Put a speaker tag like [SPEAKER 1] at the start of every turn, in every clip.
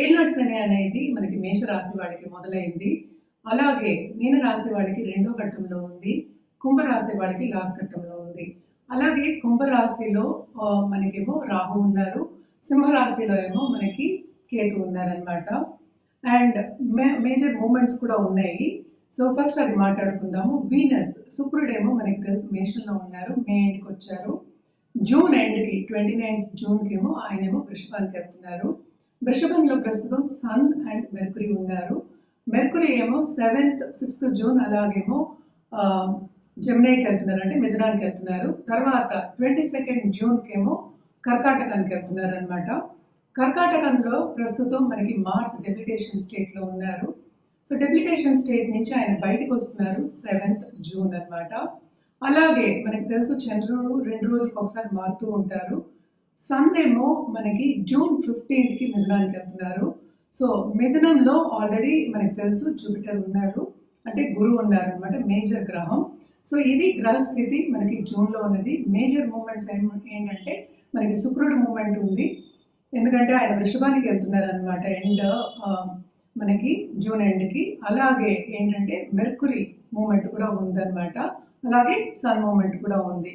[SPEAKER 1] ఏళ్ళనాటి శని అనేది మనకి మేషరాశి వాళ్ళకి మొదలైంది. అలాగే మీన రాశి వాళ్ళకి రెండో ఘట్టంలో ఉంది. కుంభరాశి వాళ్ళకి లాస్ట్ ఘట్టంలో ఉంది. అలాగే కుంభరాశిలో మనకేమో రాహు ఉన్నారు. సింహరాశిలో ఏమో మనకి కేతు ఉన్నారనమాట అండ్ మే మేజర్ మూమెంట్స్ కూడా ఉన్నాయి. సో ఫస్ట్ అది మాట్లాడుకుందాము. వీనస్ శుక్రుడేమో మనకి తెలుసు మేషంలో ఉన్నారు. మే ఎండ్కి వచ్చారు. జూన్ ఎండ్కి ట్వంటీ నైన్త్ జూన్కి ఏమో ఆయనేమో వృషభానికి వెళ్తున్నారు. వృషభంలో ప్రస్తుతం సన్ అండ్ మెర్కురీ ఉన్నారు. మెర్కురీ ఏమో సెవెంత్ సిక్స్త్ జూన్ అలాగేమో జమ్నాయికి వెళ్తున్నారు అంటే మిథునానికి వెళ్తున్నారు. తర్వాత ట్వంటీ సెకండ్ జూన్కి ఏమో కర్కాటకానికి వెళ్తున్నారు అనమాట కర్కాటకంలో ప్రస్తుతం మనకి మార్స్ డెప్యుటేషన్ స్టేట్లో ఉన్నారు. సో డెప్యుటేషన్ స్టేట్ నుంచి ఆయన బయటకు వస్తున్నారు సెవెంత్ జూన్ అన్నమాట. అలాగే మనకి తెలుసు చంద్రుడు రెండు రోజులకు ఒకసారి మారుతూ ఉంటారు. సన్ ఏమో మనకి జూన్ ఫిఫ్టీన్త్కి మిథునానికి వెళ్తున్నారు. సో మిథునంలో ఆల్రెడీ మనకి తెలుసు జూపిటర్ ఉన్నారు. అంటే గురువు ఉన్నారు అనమాట మేజర్ గ్రహం. సో ఇది గ్రహస్థితి మనకి జూన్లో ఉన్నది. మేజర్ మూమెంట్స్ ఏంటంటే మనకి శుక్రుడు మూమెంట్ ఉంది. ఎందుకంటే ఆయన వృషభానికి వెళ్తున్నారు అనమాట ఎండ్ uh, మనకి జూన్ ఎండ్కి అలాగే ఏంటంటే మెర్కురీ మూమెంట్ కూడా ఉందన్నమాట. అలాగే సన్ మూమెంట్ కూడా ఉంది.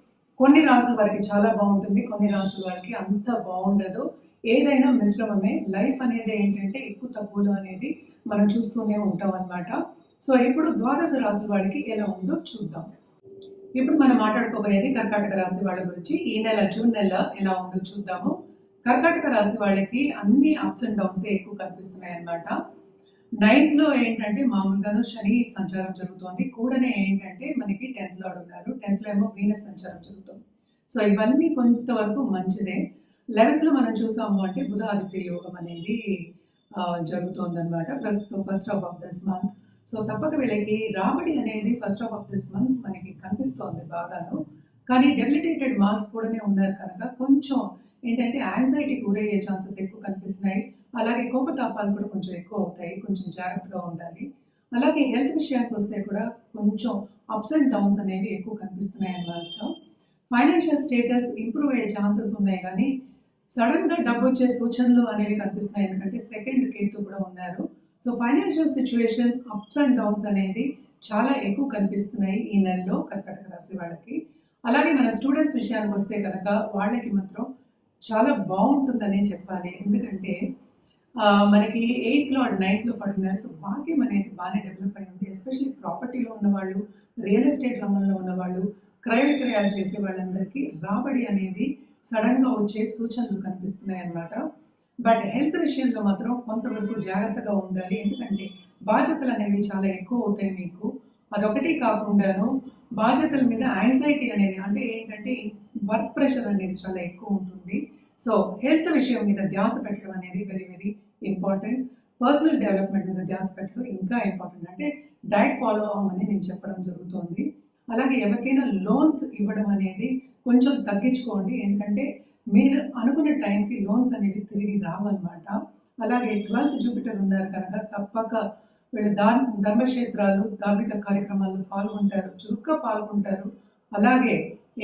[SPEAKER 1] కొన్ని రాసుల వారికి చాలా బాగుంటుంది కొన్ని రాసుల వారికి అంత బాగుండదు. ఏదైనా మిశ్రమమే. లైఫ్ అనేది ఏంటంటే ఎక్కువ తక్కువలో అనేది మనం చూస్తూనే ఉంటాం అన్నమాట. సో ఇప్పుడు ద్వాదశ రాసుల వాడికి ఎలా ఉందో చూద్దాం. ఇప్పుడు మనం మాట్లాడుకోబోయేది కర్కాటక రాశి వాళ్ళ గురించి. ఈ నెల జూన్ నెల ఎలా ఉందో చూద్దాము. కర్కాటక రాశి వాళ్ళకి అన్ని అప్స్ అండ్ డౌన్స్ ఎక్కువ కనిపిస్తున్నాయి అన్నమాట నైన్త్లో ఏంటంటే మామూలుగాను శని సంచారం జరుగుతోంది. కూడనే ఏంటంటే మనకి టెన్త్లో ఉన్నారు టెన్త్లో ఏమో వీనస్ సంచారం జరుగుతుంది. సో ఇవన్నీ కొంతవరకు మంచిదే. లెవెన్త్లో మనం చూసాము అంటే బుధ ఆదిత్య యోగం అనేది జరుగుతోంది అనమాట ప్రస్తుతం first half of this month. So తప్పక వీళ్ళకి రాబడి అనేది first half of this month మనకి కనిపిస్తోంది బాగాను. కానీ డెబిలిటేటెడ్ మార్క్స్ కూడానే ఉన్నారు కనుక కొంచెం ఏంటంటే యాంగ్జైటీ గురయ్యే ఛాన్సెస్ ఎక్కువ కనిపిస్తున్నాయి. అలాగే కోపతాపాలు కూడా కొంచెం ఎక్కువ అవుతాయి. కొంచెం జాగ్రత్తగా ఉండాలి. అలాగే హెల్త్ విషయానికి వస్తే కూడా కొంచెం అప్స్ అండ్ డౌన్స్ అనేవి ఎక్కువ కనిపిస్తున్నాయి అన్నమాట. ఫైనాన్షియల్ స్టేటస్ ఇంప్రూవ్ అయ్యే ఛాన్సెస్ ఉన్నాయి కానీ సడన్గా డబ్బు వచ్చే సూచనలు అనేవి కనిపిస్తున్నాయి. ఎందుకంటే సెకండ్ కేతు కూడా ఉన్నారు. So financial situation ups and downs అనేది చాలా ఎక్కువ కనిపిస్తున్నాయి ఈ నెలలో కర్కటక రాశి వాళ్ళకి. అలాగే మన స్టూడెంట్స్ విషయానికి వస్తే కనుక వాళ్ళకి మాత్రం చాలా బాగుంటుందనే చెప్పాలి. ఎందుకంటే మనకి ఎయిత్లో అండ్ నైన్త్లో పడున్నారు సో భాగ్యం అనేది బాగానే డెవలప్ అయి ఉంది ఎస్పెషల్లీ ప్రాపర్టీలో ఉన్నవాళ్ళు రియల్ ఎస్టేట్ రంగంలో ఉన్నవాళ్ళు క్రయ విక్రయాలు చేసే వాళ్ళందరికీ రాబడి అనేది సడన్గా వచ్చే సూచనలు కనిపిస్తున్నాయి అన్నమాట. బట్ హెల్త్ విషయంలో మాత్రం కొంతవరకు జాగ్రత్తగా ఉండాలి. ఎందుకంటే బాధ్యతలు అనేవి చాలా ఎక్కువ అవుతాయి మీకు. అదొకటి కాకుండాను బాధ్యతల మీద యాంగ్జైటీ అనేది అంటే ఏంటంటే వర్క్ ప్రెషర్ అనేది చాలా ఎక్కువ ఉంటుంది. సో హెల్త్ విషయం మీద ధ్యాస పెట్టడం అనేది very very important personal development అనేది ఆస్పెక్ట్లో ఇంకా ఇంపార్టెంట్ అంటే డైట్ ఫాలో అవ్వమని నేను చెప్పడం జరుగుతుంది. అలాగే ఎవరికైనా లోన్స్ ఇవ్వడం అనేది కొంచెం తగ్గించుకోండి. ఎందుకంటే మీరు అనుకున్న టైంకి లోన్స్ అనేవి తిరిగి రావన్నమాట అలాగే ట్వెల్త్ జూపిటర్ ఉన్నారు కనుక తప్పక వీళ్ళు దా ధర్మక్షేత్రాలు ధార్మిక కార్యక్రమాల్లో పాల్గొంటారు చురుగ్గా పాల్గొంటారు. అలాగే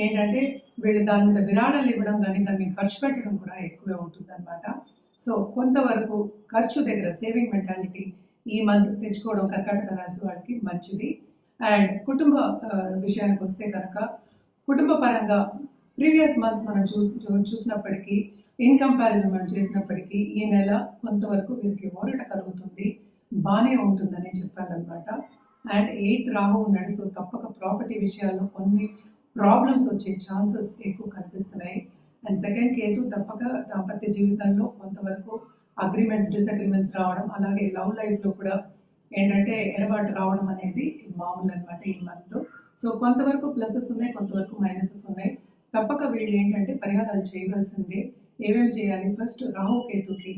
[SPEAKER 1] ఏంటంటే వీళ్ళు దాని మీద విరాళాలు ఇవ్వడం కానీ దాన్ని ఖర్చు పెట్టడం కూడా ఎక్కువే ఉంటుంది అనమాట సో కొంతవరకు ఖర్చు దగ్గర సేవింగ్ మెంటాలిటీ ఈ మంత్ తెచ్చుకోవడం కర్కాటక రాశి వాళ్ళకి మంచిది. అండ్ కుటుంబ విషయానికి వస్తే కనుక కుటుంబ పరంగా ప్రీవియస్ మంత్స్ మనం చూస్ చూ- చూసినప్పటికీ ఇన్ కంపారిజన్ మనం చేసినప్పటికీ ఈ నెల కొంతవరకు వీరికి ఓరట కలుగుతుంది. బాగానే ఉంటుందని చెప్పాలన్నమాట. అండ్ ఎయిత్ రాహు ఉన్నాడు సో తప్పక ప్రాపర్టీ విషయాల్లో కొన్ని ప్రాబ్లమ్స్ వచ్చే ఛాన్సెస్ ఎక్కువ కనిపిస్తున్నాయి. అండ్ సెకండ్ కేతు తప్పక దాంపత్య జీవితంలో కొంతవరకు అగ్రిమెంట్స్ డిసగ్రిమెంట్స్ రావడం అలాగే లవ్ లైఫ్లో కూడా ఏంటంటే ఎడబాటు రావడం అనేది మామూలు అనమాట ఈ మంత్ సో కొంతవరకు ప్లసెస్ ఉన్నాయి కొంతవరకు మైనసెస్ ఉన్నాయి. తప్పక వీళ్ళు ఏంటంటే పరిహారాలు చేయవలసిందే. ఏమేమి చేయాలి? ఫస్ట్ రాహు కేతుకి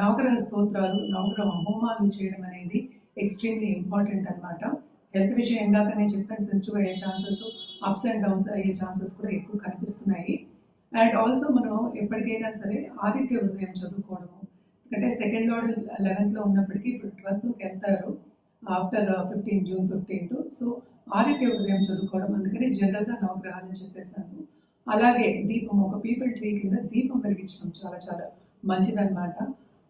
[SPEAKER 1] నవగ్రహ స్తోత్రాలు నవగ్రహ హోమాలు చేయడం అనేది ఎక్స్ట్రీమ్లీ ఇంపార్టెంట్ అనమాట హెల్త్ విషయం ఇందాకనే చెప్పాను సెన్సిటివ్ అయ్యే ఛాన్సెస్ అప్స్ అండ్ డౌన్స్ అయ్యే ఛాన్సెస్ కూడా ఎక్కువ కనిపిస్తున్నాయి. అండ్ ఆల్సో మనం ఎప్పటికైనా సరే ఆదిత్య హృదయం చదువుకోవడము. ఎందుకంటే సెకండ్ లోడ్ లెవెన్త్లో ఉన్నప్పటికీ ఇప్పుడు ట్వెల్త్లోకి వెళ్తారు. After fifteen June fifteenth so Aditya Hridayam చదువుకోవడం అందుకని జనరల్గా నవగ్రహాలని చెప్పేశాను. అలాగే దీపం ఒక పీపుల్ ట్రీ కింద దీపం వెలిగించడం చాలా చాలా మంచిదన్నమాట.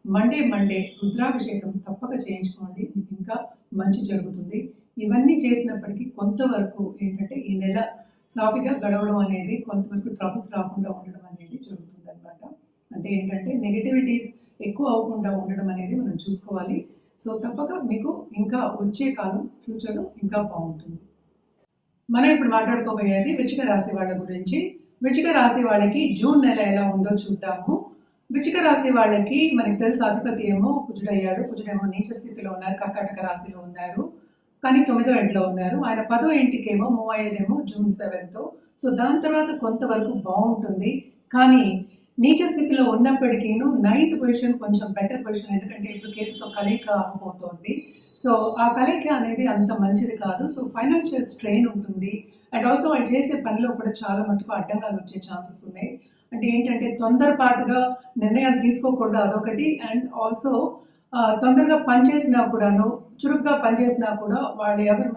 [SPEAKER 1] మండే మండే రుద్రాభిషేకం తప్పక చేయించుకోండి. మీకు ఇంకా మంచి జరుగుతుంది. ఇవన్నీ చేసినప్పటికీ కొంతవరకు ఏంటంటే ఈ నెల సాఫీగా గడవడం అనేది కొంతవరకు ట్రబుల్స్ రాకుండా ఉండడం అనేది జరుగుతుంది అనమాట అంటే ఏంటంటే నెగటివిటీస్ ఎక్కువ అవ్వకుండా ఉండడం అనేది మనం చూసుకోవాలి. సో తప్పక మీకు ఇంకా వచ్చే కాలం ఫ్యూచర్లో ఇంకా బాగుంటుంది. మనం ఇప్పుడు మాట్లాడుకోబోయేది వృచ్చిక రాశి వాళ్ళ గురించి. వృచ్చిక రాశి వాళ్ళకి జూన్ నెల ఎలా ఉందో చూద్దాము. వృచ్చిక రాశి వాళ్ళకి మనకి తెలుసు అధిపతి ఏమో కుజుడయ్యాడు. కుజుడేమో నీచ స్థితిలో ఉన్నారు కర్కాటక రాశిలో ఉన్నారు. కానీ తొమ్మిదో ఇంట్లో ఉన్నారు. ఆయన పదో ఇంటికేమో మూవ్ అయ్యేదేమో జూన్ సెవెంత్. సో దాని తర్వాత కొంతవరకు బాగుంటుంది. కానీ నీచ స్థితిలో ఉన్నప్పటికీను నైన్త్ పొజిషన్ కొంచెం బెటర్ పొజిషన్ ఎందుకంటే ఇప్పుడు కేతుతో కలయిక అవ్వబోతోంది. సో ఆ కలయిక అనేది అంత మంచిది కాదు. సో ఫైనాన్షియల్ స్ట్రెయిన్ ఉంటుంది. అండ్ ఆల్సో వాళ్ళు చేసే పనిలో కూడా చాలా మటుకు అడ్డంగాలు వచ్చే ఛాన్సెస్ ఉన్నాయి. అంటే ఏంటంటే తొందరపాటుగా నిర్ణయాలు తీసుకోకూడదు అదొకటి. అండ్ ఆల్సో తొందరగా పనిచేసినా కూడాను చురుగ్గా పనిచేసినా కూడా వాళ్ళు ఎవరి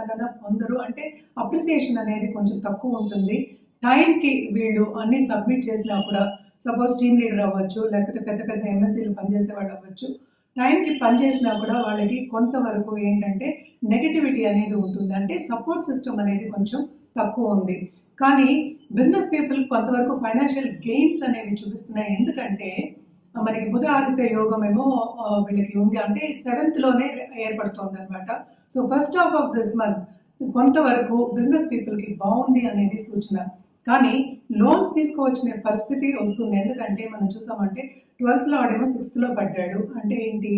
[SPEAKER 1] పొందరు. అంటే అప్రిసియేషన్ అనేది కొంచెం తక్కువ ఉంటుంది. టైంకి వీళ్ళు అన్ని సబ్మిట్ చేసినా కూడా సపోజ్ టీమ్ లీడర్ అవ్వచ్చు లేకపోతే పెద్ద పెద్ద ఎమ్మెల్సీలు పనిచేసే వాళ్ళు అవ్వచ్చు టైంకి పనిచేసినా కూడా వాళ్ళకి కొంతవరకు ఏంటంటే నెగటివిటీ అనేది ఉంటుంది. అంటే సపోర్ట్ సిస్టమ్ అనేది కొంచెం తక్కువ ఉంది. కానీ బిజినెస్ పీపుల్ కొంతవరకు ఫైనాన్షియల్ గెయిన్స్ అనేవి చూపిస్తున్నాయి. ఎందుకంటే మనకి బుధ ఆదిత్య యోగం ఏమో వీళ్ళకి ఉంది. అంటే సెవెంత్లోనే ఏర్పడుతోంది అనమాట so first half of this month కొంతవరకు బిజినెస్ పీపుల్కి బాగుంది అనేది సూచన. కానీ లోన్స్ తీసుకోవచ్చిన పరిస్థితి వస్తుంది. ఎందుకంటే మనం చూసామంటే ట్వెల్త్ లార్డ్ ఏమో సిక్స్త్లో పడ్డాడు. అంటే ఏంటి?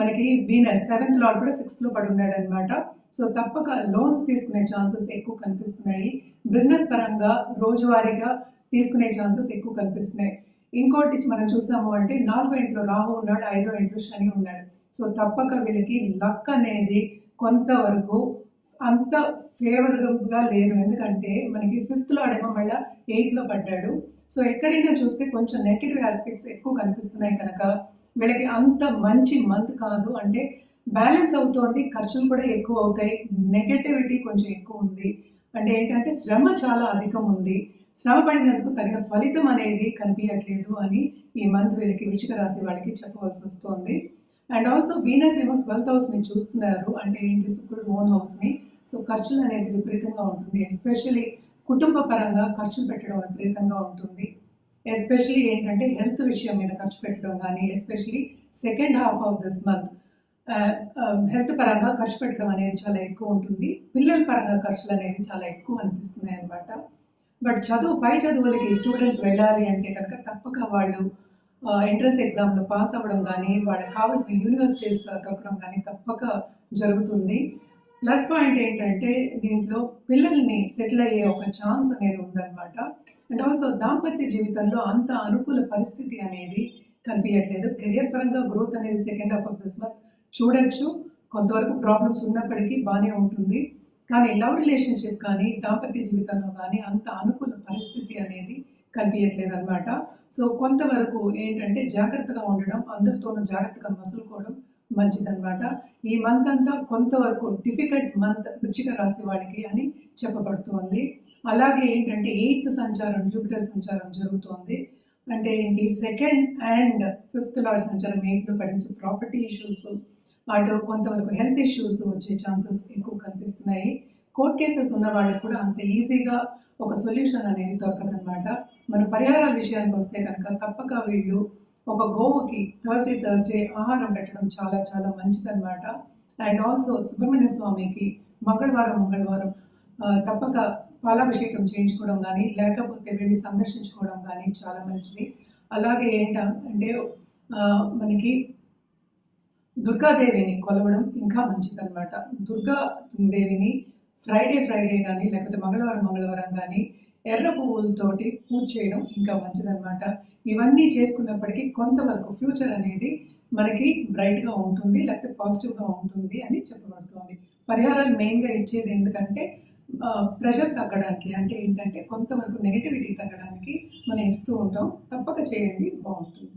[SPEAKER 1] మనకి వీనస్ సెవెంత్ లార్డ్ కూడా సిక్స్త్లో పడి ఉన్నాడు అనమాట సో తప్పక లోన్స్ తీసుకునే ఛాన్సెస్ ఎక్కువ కనిపిస్తున్నాయి. బిజినెస్ పరంగా రోజువారీగా తీసుకునే ఛాన్సెస్ ఎక్కువ కనిపిస్తున్నాయి. ఇంకోటి మనం చూసాము అంటే నాలుగో ఇంట్లో రాహు ఉన్నాడు ఐదో ఇంట్లో శని ఉన్నాడు. సో తప్పక వీళ్ళకి లక్ అనేది కొంతవరకు అంత ఫేవరబుల్గా లేదు. ఎందుకంటే మనకి ఫిఫ్త్లో ఆడేమో మళ్ళీ ఎయిత్లో పడ్డాడు. సో ఎక్కడైనా చూస్తే కొంచెం నెగిటివ్ ఆస్పెక్ట్స్ ఎక్కువ కనిపిస్తున్నాయి కనుక వీళ్ళకి అంత మంచి మంత్ కాదు. అంటే బ్యాలెన్స్ అవుతోంది ఖర్చులు కూడా ఎక్కువ అవుతాయి నెగటివిటీ కొంచెం ఎక్కువ ఉంది. అంటే ఏంటంటే శ్రమ చాలా అధికం ఉంది. శ్రమ పడినందుకు తగిన ఫలితం అనేది కనిపించట్లేదు అని ఈ మంత్ వీళ్ళకి వృచ్చిక రాశి వాళ్ళకి చెప్పవలసి వస్తుంది. అండ్ ఆల్సో వీనస్ ఏమో ట్వెల్త్ హౌస్ని చూస్తున్నారు. అంటే ఏంటి? శుక్రుడు ఓన్ హౌస్ని సో ఖర్చులు అనేది విపరీతంగా ఉంటుంది. ఎస్పెషలీ కుటుంబ పరంగా ఖర్చులు పెట్టడం విపరీతంగా ఉంటుంది. ఎస్పెషలీ ఏంటంటే హెల్త్ విషయం మీద ఖర్చు పెట్టడం కానీ especially second half of this month health పరంగా ఖర్చు పెట్టడం అనేది చాలా ఎక్కువ ఉంటుంది. పిల్లల పరంగా ఖర్చులు అనేవి చాలా ఎక్కువ అనిపిస్తున్నాయి అన్నమాట బట్ చదువు పై చదువులకి స్టూడెంట్స్ వెళ్ళాలి అంటే కనుక తప్పక వాళ్ళు ఎంట్రన్స్ ఎగ్జామ్లో పాస్ అవ్వడం కానీ వాళ్ళకి కావాల్సిన యూనివర్సిటీస్ దొరకడం కానీ తప్పక జరుగుతుంది. ప్లస్ పాయింట్ ఏంటంటే దీంట్లో పిల్లల్ని సెటిల్ అయ్యే ఒక ఛాన్స్ అనేది ఉందన్నమాట. అండ్ ఆల్సో దాంపత్య జీవితంలో అంత అనుకూల పరిస్థితి అనేది కనిపించట్లేదు కెరియర్ పరంగా గ్రోత్ అనేది second half of this month చూడొచ్చు. కొంతవరకు ప్రాబ్లమ్స్ ఉన్నప్పటికీ బాగానే ఉంటుంది. కానీ లవ్ రిలేషన్షిప్ కానీ దాంపత్య జీవితంలో కానీ అంత అనుకూల పరిస్థితి అనేది కనిపించట్లేదు అనమాట సో కొంతవరకు ఏంటంటే జాగ్రత్తగా ఉండడం అందరితోనూ జాగ్రత్తగా మసులుకోవడం మంచిదన్నమాట. ఈ మంత్ అంతా కొంతవరకు డిఫికల్ట్ మంత్ వృచ్చిక రాశి వాళ్ళకి అని చెప్పబడుతోంది. అలాగే ఏంటంటే ఎయిత్ సంచారం జూపిటర్ సంచారం జరుగుతోంది. అంటే ఏంటి? సెకండ్ అండ్ ఫిఫ్త్ లార్డ్ సంచారం ఎయిత్లో పడించి ప్రాపర్టీ ఇష్యూస్ అటు కొంతవరకు హెల్త్ ఇష్యూస్ వచ్చే ఛాన్సెస్ ఎక్కువ కనిపిస్తున్నాయి. కోర్ట్ కేసెస్ ఉన్న వాళ్ళకి కూడా అంత ఈజీగా ఒక సొల్యూషన్ అనేది దొరకదనమాట మన పరిహారాల విషయానికి వస్తే కనుక తప్పక వీళ్ళు ఒక గోవుకి థర్స్డే థర్స్డే ఆహారం పెట్టడం చాలా చాలా మంచిదన్నమాట. అండ్ ఆల్సో సుబ్రహ్మణ్య స్వామికి మంగళవారం మంగళవారం తప్పక పాలాభిషేకం చేయించుకోవడం కానీ లేకపోతే వెళ్ళి సందర్శించుకోవడం కానీ చాలా మంచిది. అలాగే ఏంటంటే అంటే మనకి దుర్గాదేవిని కొలవడం ఇంకా మంచిదన్నమాట. దుర్గా దేవిని ఫ్రైడే ఫ్రైడే కానీ లేకపోతే మంగళవారం మంగళవారం కానీ ఎర్ర పువ్వులతోటి పూజ చేయడం ఇంకా మంచిదన్నమాట. ఇవన్నీ చేసుకున్నప్పటికీ కొంతవరకు ఫ్యూచర్ అనేది మనకి బ్రైట్గా ఉంటుంది లేకపోతే పాజిటివ్గా ఉంటుంది అని చెప్పబడుతుంది. పరిహారాలు మెయిన్గా ఇచ్చేది ఎందుకంటే ప్రెషర్ తగ్గడానికి అంటే ఏంటంటే కొంతవరకు నెగిటివిటీ తగ్గడానికి మనం ఇస్తూ ఉంటాం. తప్పక చేయండి బాగుంటుంది.